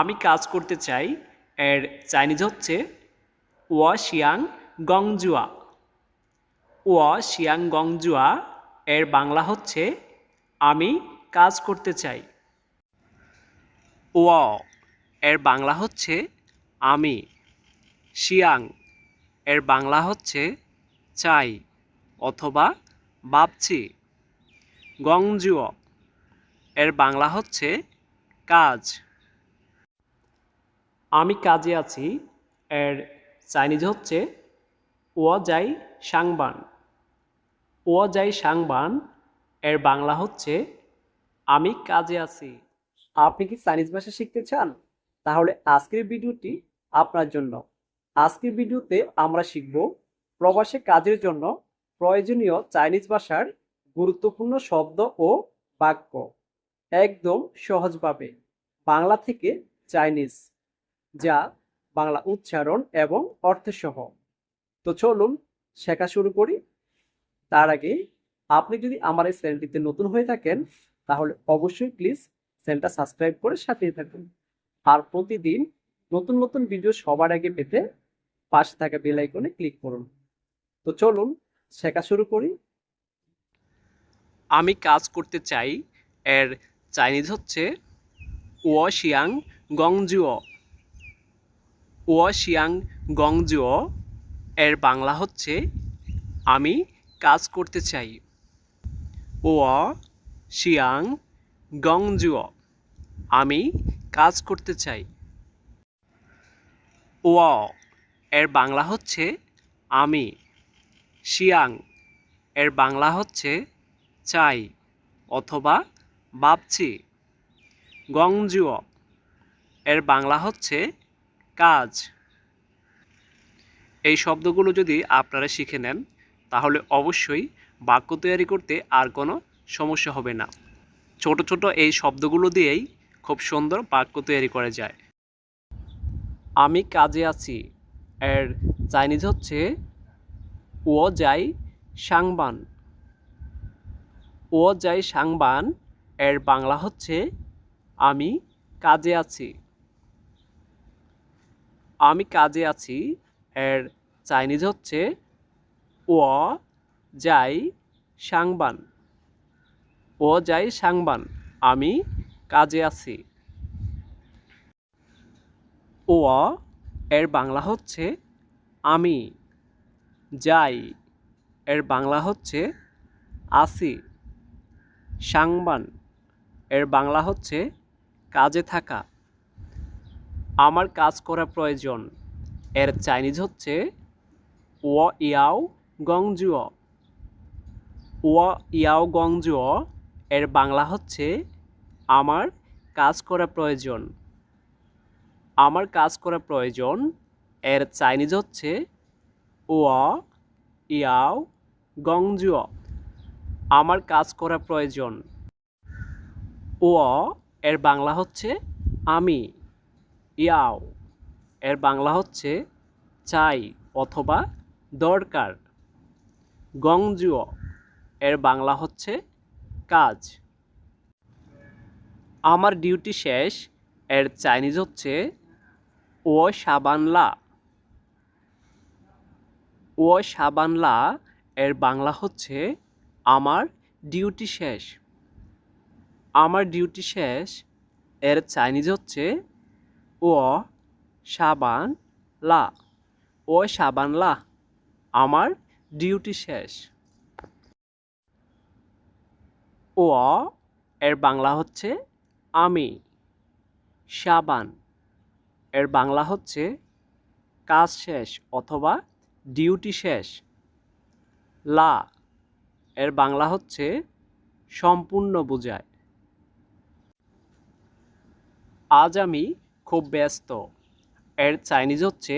আমি কাজ করতে চাই, এর চাইনিজ হচ্ছে ওয়া শিয়াং গংজুয়া। ওয়া শিয়াং গংজুয়া, এর বাংলা হচ্ছে আমি কাজ করতে চাই। ওয়া, এর বাংলা হচ্ছে আমি। শিয়াং, এর বাংলা হচ্ছে চাই অথবা ভাবছি। গংজুয়, এর বাংলা হচ্ছে কাজ। আমি কাজে আছি, এর চাইনিজ হচ্ছে ও যাই সাংবান। ও যাই সাংবান, এর বাংলা হচ্ছে আমি কাজে আছি। আপনি কি চাইনিজ ভাষা শিখতে চান? তাহলে আজকের ভিডিওটি আপনার জন্য। আজকের ভিডিওতে আমরা শিখব প্রবাসে কাজের জন্য প্রয়োজনীয় চাইনিজ ভাষার গুরুত্বপূর্ণ শব্দ ও বাক্য। একদম সহজভাবে। বাংলা থেকে চাইনিজ। যা বাংলা উচ্চারণ এবং অর্থসহ। তো চলুন শেখা শুরু করি। তার আগে আপনি যদি আমার এই চ্যানেলটিতে নতুন হয়ে থাকেন, তাহলে অবশ্যই প্লিজ চ্যানেলটা সাবস্ক্রাইব করে সাথেই থাকুন। আর প্রতিদিন নতুন নতুন ভিডিও সবার আগে পেতে পাশে থাকা বেল আইকনে ক্লিক করুন। তো চলুন শেখা শুরু করি। আমি কাজ করতে চাই, এর চাইনিজ হচ্ছে ও শিয়াং গংজুয় ও শিয়াং গংজুয় এর বাংলা হচ্ছে, আমি কাজ করতে চাই। ও শিয়াং গংজুয় আমি কাজ করতে চাই। ও এর বাংলা হচ্ছে, আমি। শিয়াং, এর বাংলা হচ্ছে, চাই, অথবা, ভাবছি। গংজুয় এর বাংলা হচ্ছে কাজ। এই শব্দগুলো যদি আপনারা শিখে নেন, তাহলে অবশ্যই বাক্য তৈরি করতে আর কোনো সমস্যা হবে না। ছোট ছোট এই শব্দগুলো দিয়েই খুব সুন্দর বাক্য তৈরি করা যায়। আমি কাজে আছি। এর চাইনিজ হচ্ছে ও যাই সাংবান। ও যাই সাংবান। এর বাংলা হচ্ছে আমি কাজে আছি। আমি কাজে আছি, এর চাইনিজ হচ্ছে ও যাই সাংবান। ও যাই সাংবান, আমি কাজে আছি। ও এর বাংলা হচ্ছে আমি। যাই এর বাংলা হচ্ছে আসি। সাংবান, এর বাংলা হচ্ছে কাজে থাকা। আমার কাজ করা প্রয়োজন। এর চাইনিজ হচ্ছে ও ইয়াও গংজুয় ও ইয়াও গংজুয় এর বাংলা হচ্ছে আমার কাজ করা প্রয়োজন। আমার কাজ করা প্রয়োজন, এর চাইনিজ হচ্ছে ও ইয়াও গংজুয় আমার কাজ করা প্রয়োজন। ও এর বাংলা হচ্ছে আমি। ইয়াও। এর বাংলা হচ্ছে চাই অথবা দরকার। গংজুয়। এর বাংলা হচ্ছে কাজ। আমার ডিউটি শেষ। এর চাইনিজ হচ্ছে ও সাবানলা। ও সাবানলা। এর বাংলা হচ্ছে আমার ডিউটি শেষ। আমার ডিউটি শেষ। এর চাইনিজ হচ্ছে ও সাবান লা। ও সাবান লা, আমার ডিউটি শেষ। ও, এর বাংলা হচ্ছে আমি। সাবান, এর বাংলা হচ্ছে কাজ শেষ অথবা ডিউটি শেষ। লা, এর বাংলা হচ্ছে সম্পূর্ণ বোঝায়। আজ আমি খুব ব্যস্ত। এর চাইনিজ হচ্ছে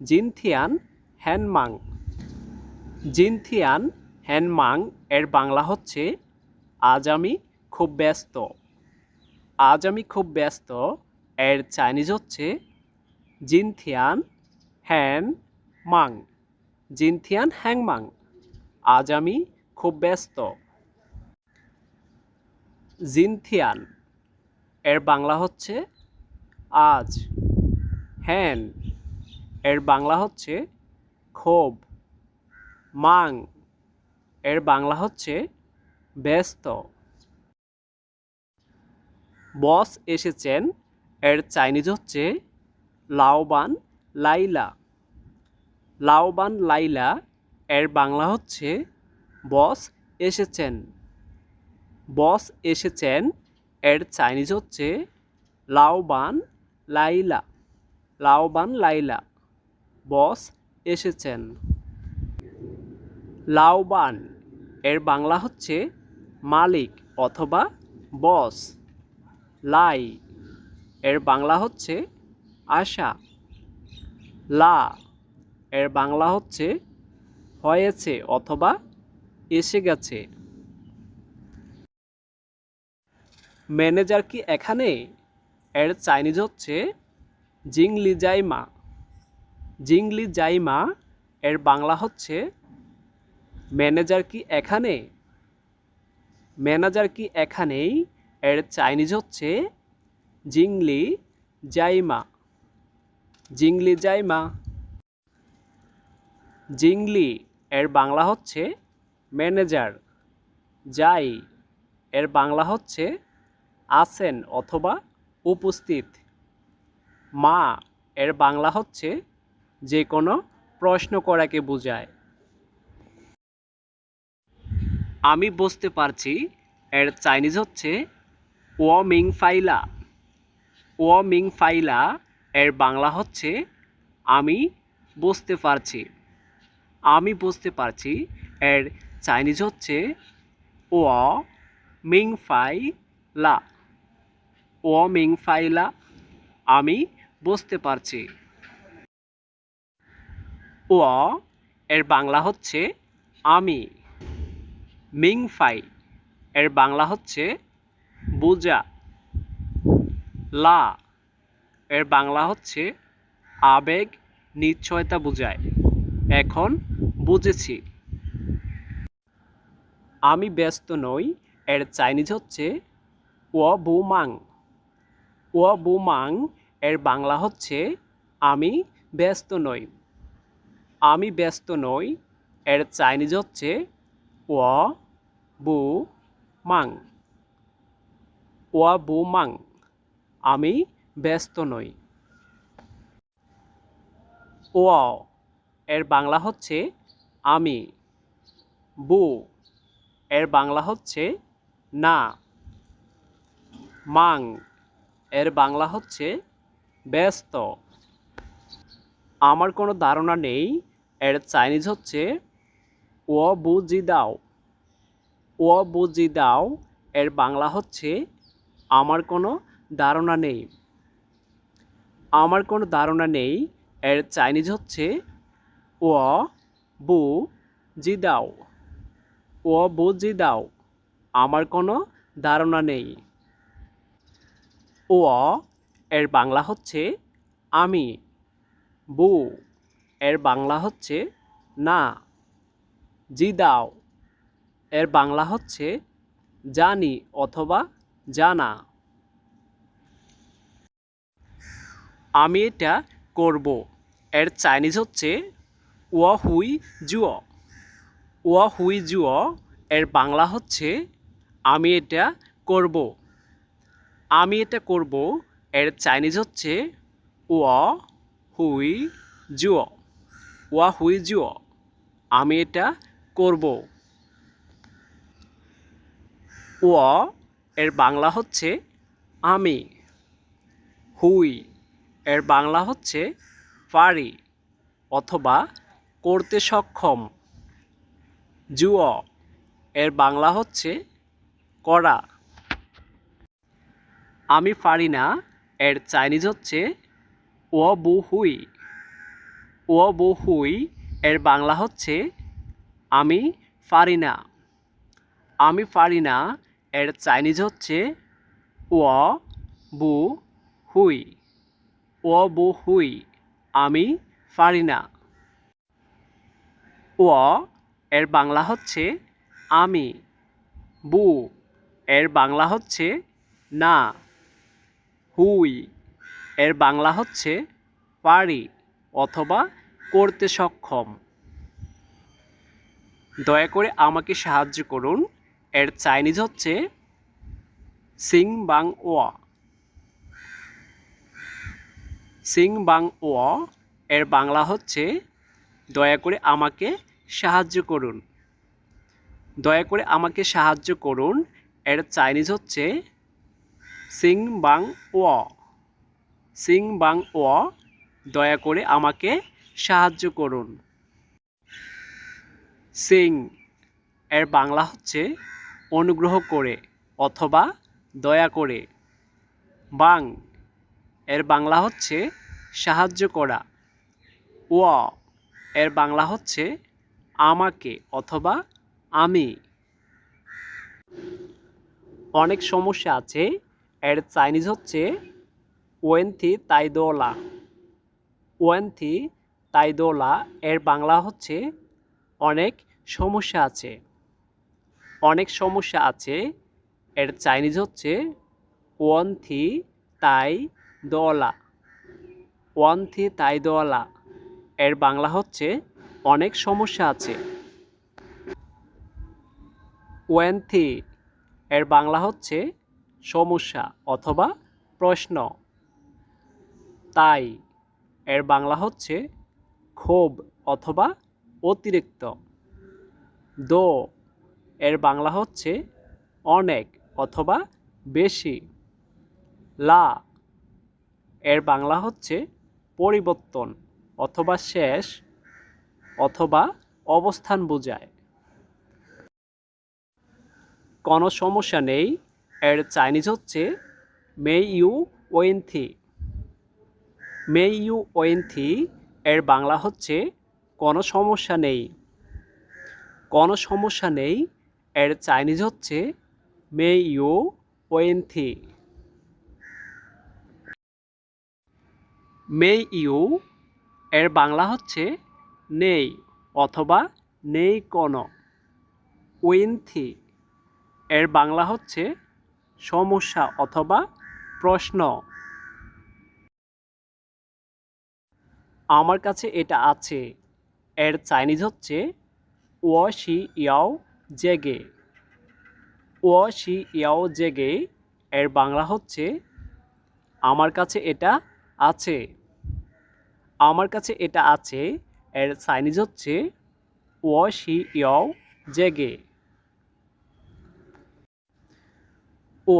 জিনথিয়ান হ্যানমাং জিনথিয়ান হ্যানমাং এর বাংলা হচ্ছে আজ আমি খুব ব্যস্ত। আজ আমি খুব ব্যস্ত, এর চাইনিজ হচ্ছে জিনথিয়ান হ্যান মাং জিনথিয়ান হ্যাংমাং আজ আমি খুব ব্যস্ত। জিনথিয়ান, এর বাংলা হচ্ছে আজ হ্যান, এর বাংলা হচ্ছে ক্ষোভ। মাং, এর বাংলা হচ্ছে ব্যস্ত। বস এসেছেন, এর চাইনিজ হচ্ছে লাওবান লাইলা। লাওবান লাইলা, এর বাংলা হচ্ছে বস এসেছেন। বস এসেছেন, এর চাইনিজ হচ্ছে লাওবান লাইলা, লাওবান লাইলা, বস এসেছেন। লাওবান, এর বাংলা হচ্ছে মালিক অথবা বস। লাই, এর বাংলা হচ্ছে আশা। লা, এর বাংলা হচ্ছে হয়েছে অথবা এসে গেছে। ম্যানেজার কি এখানে এর চাইনিজ হচ্ছে জিংলি জাইমা জিংলি জাইমা এর বাংলা হচ্ছে ম্যানেজার কি এখানে? ম্যানেজার কি এখানেই? এর চাইনিজ হচ্ছে জিংলি জাইমা জিংলি জাইমা জিংলি, এর বাংলা হচ্ছে ম্যানেজার। যাই, এর বাংলা হচ্ছে আছেন অথবা উপস্থিত। মা, এর বাংলা হচ্ছে যে কোনো প্রশ্ন করাকে বোঝায়। আমি বুঝতে পারছি, এর চাইনিজ হচ্ছে ও মিং ফাইলা ও মিং ফাইলা এর বাংলা হচ্ছে আমি বুঝতে পারছি। আমি বুঝতে পারছি, এর চাইনিজ হচ্ছে ও মিং ফাই লা ও মিং ফাইলা আমি বুঝতে পারছি। ও এর বাংলা হচ্ছে আমি। মিং ফাই, এর বাংলা হচ্ছে বুজা লা, এর বাংলা হচ্ছে আবেগ নিশ্চয়তা বোঝায়। এখন বুঝেছি। আমি ব্যস্ত নই, এর চাইনিজ হচ্ছে ও বুমাং ও বুমাং এর বাংলা হচ্ছে আমি ব্যস্ত নই। আমি ব্যস্ত নই, এর চাইনিজ হচ্ছে ও বু মাং। ও বু মাং, আমি ব্যস্ত নই। ও এর বাংলা হচ্ছে আমি। বু, এর বাংলা হচ্ছে না। মাং এর বাংলা হচ্ছে ব্যস্ত। আমার কোনো ধারণা নেই, এর চাইনিজ হচ্ছে ও বুঝি দাও ও বুঝি দাও এর বাংলা হচ্ছে আমার কোনো ধারণা নেই। আমার কোনো ধারণা নেই, এর চাইনিজ হচ্ছে ও বু জি দাও ও বু জি দাও আমার কোনো ধারণা নেই। ও এর বাংলা হচ্ছে আমি। বু, এর বাংলা হচ্ছে না। জি দাও, এর বাংলা হচ্ছে জানি অথবা জানা। আমি এটা করব। এর চাইনিজ হচ্ছে ও হুই জুয়। ও হুই জুয়, এর বাংলা হচ্ছে আমি এটা করব। আমি এটা করব, এর চাইনিজ হচ্ছে ও হুই জুয়। ও হুই জুয়। আমি এটা করব। ও এর বাংলা হচ্ছে আমি। হুই, এর বাংলা হচ্ছে পারি, অথবা করতে সক্ষম। জুয়, এর বাংলা হচ্ছে করা। আমি পারি না। এর চাইনিজ হচ্ছে ও বু হুই ও বু হুই এর বাংলা হচ্ছে আমি পারি না। আমি পারি না, এর চাইনিজ হচ্ছে ও বু হুই ও বু হুই আমি পারি না। ও, এর বাংলা হচ্ছে আমি। বু, এর বাংলা হচ্ছে না। হুই। এর বাংলা হচ্ছে পারি অথবা করতে সক্ষম। দয়া করে আমাকে সাহায্য করুন। এর চাইনিজ হচ্ছে সিং বাং ওয়া সিং বাং ওয়া এর বাংলা হচ্ছে দয়া করে আমাকে সাহায্য করুন। দয়া করে আমাকে সাহায্য করুন। এর চাইনিজ হচ্ছে সিং বাং ও। সিং বাং ও, দয়া করে আমাকে সাহায্য করুন। সিং, এর বাংলা হচ্ছে অনুগ্রহ করে অথবা দয়া করে। বাং, এর বাংলা হচ্ছে সাহায্য করা। ও, এর বাংলা হচ্ছে আমাকে অথবা আমি। অনেক সমস্যা আছে এর চাইনিজ হচ্ছে ওয়েন্থি তাইদোলা। ওয়েন্থি তাইদোলা, এর বাংলা হচ্ছে অনেক সমস্যা আছে। অনেক সমস্যা আছে। এর চাইনিজ হচ্ছে ওয়ানথি তাই দোলা ওয়ানথি তাই দোলা এর বাংলা হচ্ছে অনেক সমস্যা আছে। ওয়েন্থি, এর বাংলা হচ্ছে সমস্যা অথবা প্রশ্ন। তাই এর বাংলা হচ্ছে ক্ষোভ অথবা অতিরিক্ত। দো এর বাংলা হচ্ছে অনেক অথবা বেশি। লা এর বাংলা হচ্ছে পরিবর্তন অথবা শেষ অথবা অবস্থান বোঝায়। কোনো সমস্যা নেই এর চাইনিজ হচ্ছে মে ইউ ওয়েন্থি মে ইউ ওয়েন্থি এর বাংলা হচ্ছে কোনো সমস্যা নেই। কোনো সমস্যা নেই, এর চাইনিজ হচ্ছে মে ইউ ওয়েন্থি মে ইউ, এর বাংলা হচ্ছে নেই অথবা নেই কোনো। ওয়েন্থি এর বাংলা হচ্ছে সমস্যা অথবা প্রশ্ন। আমার কাছে এটা আছে। এর চাইনিজ হচ্ছে ও শি ইয়াও জেগে। ও শি ইয়াও জেগে, এর বাংলা হচ্ছে আমার কাছে এটা আছে। আমার কাছে এটা আছে, এর চাইনিজ হচ্ছে ও শি ইয়াও জেগে। ও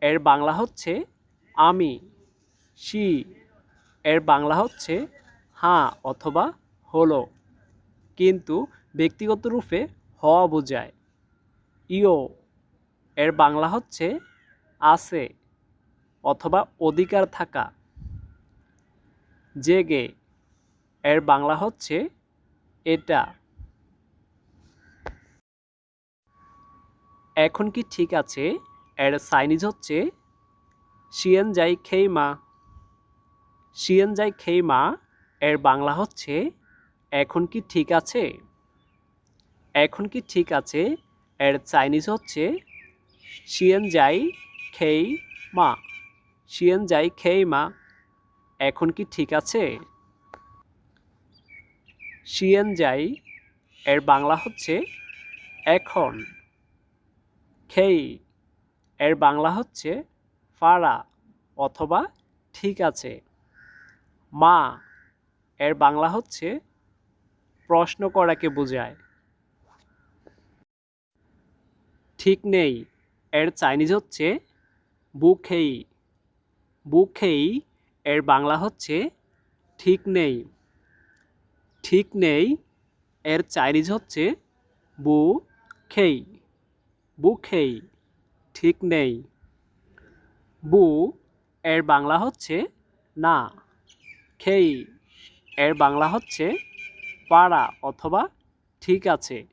এর বাংলা হচ্ছে আমি, শি এর বাংলা হচ্ছে হ্যাঁ অথবা হলো। কিন্তু ব্যক্তিগত রূপে হ বোঝায়। ইও এর বাংলা হচ্ছে আছে অথবা অধিকার থাকা। জেগে এর বাংলা হচ্ছে এটা। এখন কি ঠিক আছে? এর চাইনিজ হচ্ছে শিয়েন যাই খেই মা। শিয়েন যাই খেই মা। এর বাংলা হচ্ছে এখন কি ঠিক আছে? এখন কি ঠিক আছে? এর চাইনিজ হচ্ছে শিয়েন যাই খেই মা। শিয়েন যাই খেই মা। এখন কি ঠিক আছে? শিয়েন যাই এর বাংলা হচ্ছে এখন। খেই। এর বাংলা হচ্ছে ফাড়া অথবা ঠিক আছে। মা, এর বাংলা হচ্ছে প্রশ্ন করাকে বোঝায়। ঠিক নেই, এর চাইনিজ হচ্ছে বুখেই। বুখেই, এর বাংলা হচ্ছে ঠিক নেই। ঠিক নেই, এর চাইনিজ হচ্ছে বু খেই বুখেই। ঠিক নেই। বু, এর বাংলা হচ্ছে না। খেই, এর বাংলা হচ্ছে পাড়া অথবা ঠিক আছে।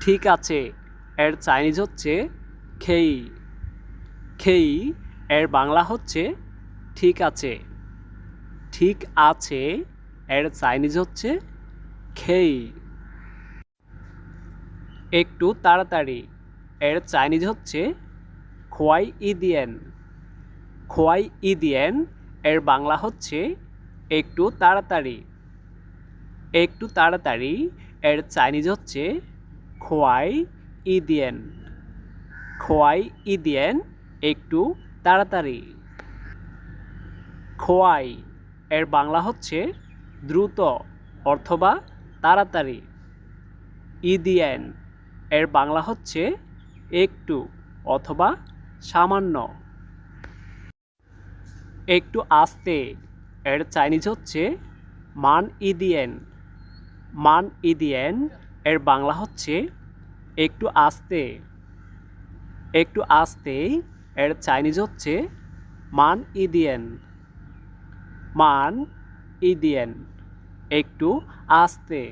ঠিক আছে, এর চাইনিজ হচ্ছে খেই। খেই, এর বাংলা হচ্ছে ঠিক আছে। ঠিক আছে, এর চাইনিজ হচ্ছে খেই। একটু তাড়াতাড়ি। এর চাইনিজ হচ্ছে খোয়াই ইদিয়েন। খোয়াই ইদিয়েন, এর বাংলা হচ্ছে একটু তাড়াতাড়ি। একটু তাড়াতাড়ি, এর চাইনিজ হচ্ছে খোয়াই ইদিয়েন। খোয়াই ইদিয়েন, একটু তাড়াতাড়ি। খোয়াই, এর বাংলা হচ্ছে দ্রুত, অথবা তাড়াতাড়ি। ইদিয়েন এর বাংলা হচ্ছে একটু অথবা সামান্য। একটু আস্তে। এর চাইনিজ হচ্ছে মান ইদিয়েন। মান ইদিয়েন এর বাংলা হচ্ছে একটু আস্তে। একটু আস্তে এর চাইনিজ হচ্ছে মান ইদিয়েন। মান ইদিয়েন। একটু আস্তে।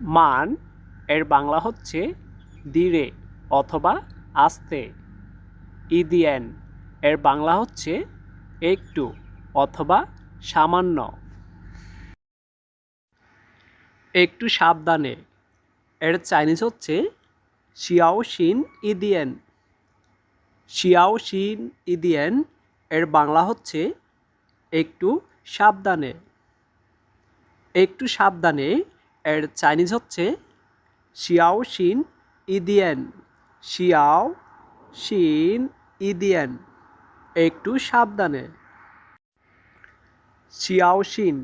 মান এর বাংলা হচ্ছে ধীরে অথবা আস্তে ইদিয়েন এর বাংলা হচ্ছে একটু অথবা সামান্য। একটু সাবধানে। এর চাইনিজ হচ্ছে শিয়াও শিন ইদিয়েন শিয়াও শিন ইদিয়েন এর বাংলা হচ্ছে একটু সাবধানে। একটু সাবধানে, এর চাইনিজ হচ্ছে শিয়াও শিন ইদিয়েন। শিয়াও শিন ইদিয়েন। একটু সাবধানে। শিয়াও শিন,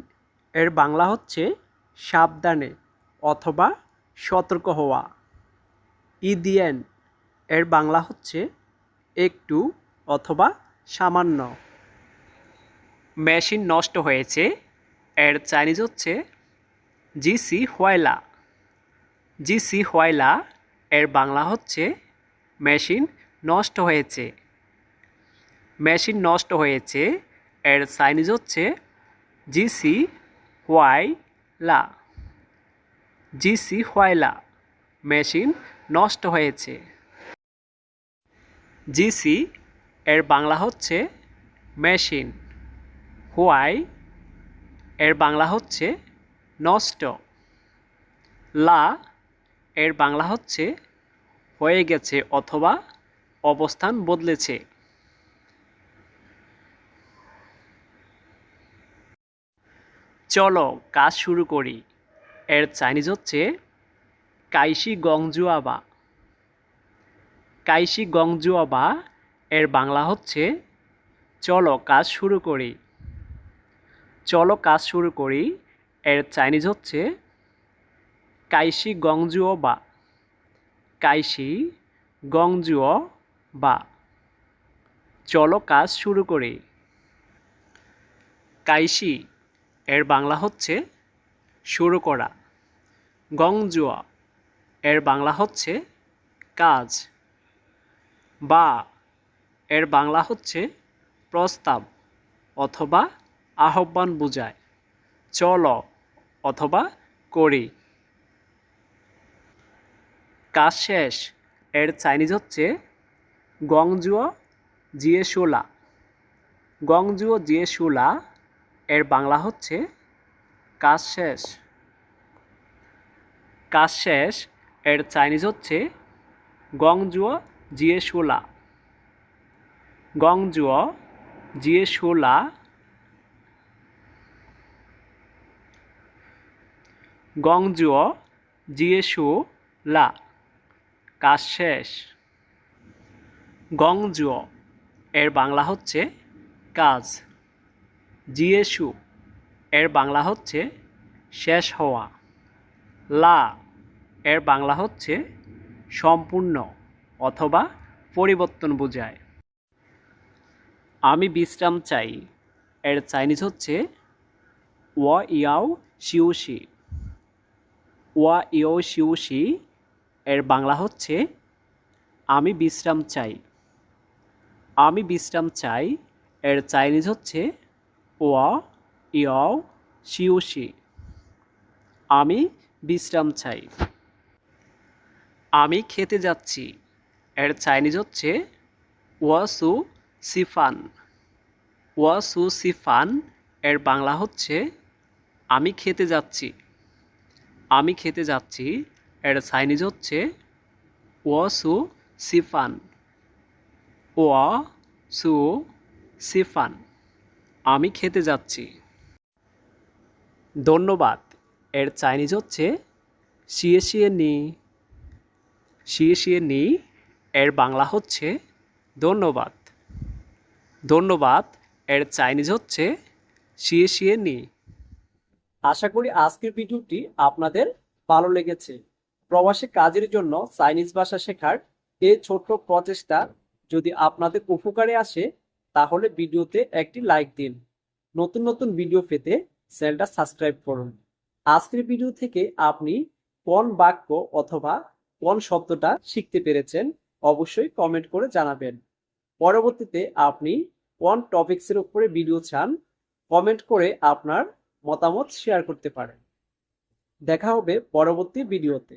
এর বাংলা হচ্ছে সাবধানে অথবা সতর্ক হওয়া। ইদিয়েন, এর বাংলা হচ্ছে একটু অথবা সামান্য। মেশিন নষ্ট হয়েছে, এর চাইনিজ হচ্ছে জিসি হোয়াইলা জিসি হোয়াইলা এর বাংলা হচ্ছে মেশিন নষ্ট হয়েছে। মেশিন নষ্ট হয়েছে এর সাইনিজ হচ্ছে জি জিসি হোয়াইলা। জিসি হোয়াইলা মেশিন নষ্ট হয়েছে। জিসি এর বাংলা হচ্ছে মেশিন। হোয়াই এর বাংলা হচ্ছে নষ্ট। লা এর বাংলা হচ্ছে হয়ে গেছে অথবা অবস্থান বদলেছে। চলো কাজ শুরু করি। এর চাইনিজ হচ্ছে কাইশি গংজুয়াবা। কাইশি গংজুয়াবা এর বাংলা হচ্ছে চলো কাজ শুরু করি। চলো কাজ শুরু করি। এর চাইনিজ হচ্ছে কাইশি গংজুও বা। কাইশি গংজুও বা। চলো কাজ শুরু করি। কাইশি, এর বাংলা হচ্ছে শুরু করা। গংজুয়া এর বাংলা হচ্ছে কাজ। বা, এর বাংলা হচ্ছে প্রস্তাব অথবা আহ্বান বোঝায়। চলো অথবা করি। কাজ শেষ। এর চাইনিজ হচ্ছে গংজুও জিয়ে শোলা গংজুও জিয়ে শোলা এর বাংলা হচ্ছে কাজ শেষ। কাজ শেষ, এর চাইনিজ হচ্ছে গংজুও জিয়ে শোলা গংজুও জিয়ে শোলা গংজুও জিয়েসু লা কাজ শেষ। গংজুও, এর বাংলা হচ্ছে কাজ। জিয়েসু, এর বাংলা হচ্ছে শেষ হওয়া। লা, এর বাংলা হচ্ছে সম্পূর্ণ অথবা পরিবর্তন বোঝায়। আমি বিশ্রাম চাই। এর চাইনিজ হচ্ছে ওয়া ইয়াও শিউশি। ওয়া ইও শিউশি এর বাংলা হচ্ছে, আমি বিশ্রাম চাই। আমি বিশ্রাম চাই। এর চাইনিজ হচ্ছে, ওয়া ইও শিউশি আমি বিশ্রাম চাই। আমি খেতে যাচ্ছি। এর চাইনিজ হচ্ছে ওয়াসু সিফান। ওয়াসু সিফান। এর বাংলা হচ্ছে, আমি খেতে যাচ্ছি। আমি খেতে যাচ্ছি। এর চাইনিজ হচ্ছে ওয়াসু সিফান। ওয়া সু সিফান। আমি খেতে যাচ্ছি। ধন্যবাদ। এর চাইনিজ হচ্ছে শিয়ে শিয়ে নি। শিয়ে শিয়ে নি। এর বাংলা হচ্ছে ধন্যবাদ। ধন্যবাদ। এর চাইনিজ হচ্ছে শিয়ে শিয়ে নি। আশা করি আজকের ভিডিওটি আপনাদের ভালো লেগেছে। প্রবাসী কাজের জন্য চাইনিজ ভাষা শেখার এই ছোট্ট প্রচেষ্টা যদি আপনাদের উপকারে আসে, তাহলে ভিডিওতে একটি লাইক দিন। নতুন নতুন ভিডিও পেতে চ্যানেলটা সাবস্ক্রাইব করুন। আজকের ভিডিও থেকে আপনি কোন বাক্য অথবা কোন শব্দটা শিখতে পেরেছেন, অবশ্যই কমেন্ট করে জানাবেন। পরবর্তীতে আপনি কোন টপিকসের উপরে ভিডিও চান, কমেন্ট করে আপনার মতামত শেয়ার করতে পারেন। দেখা হবে পরবর্তী ভিডিওতে।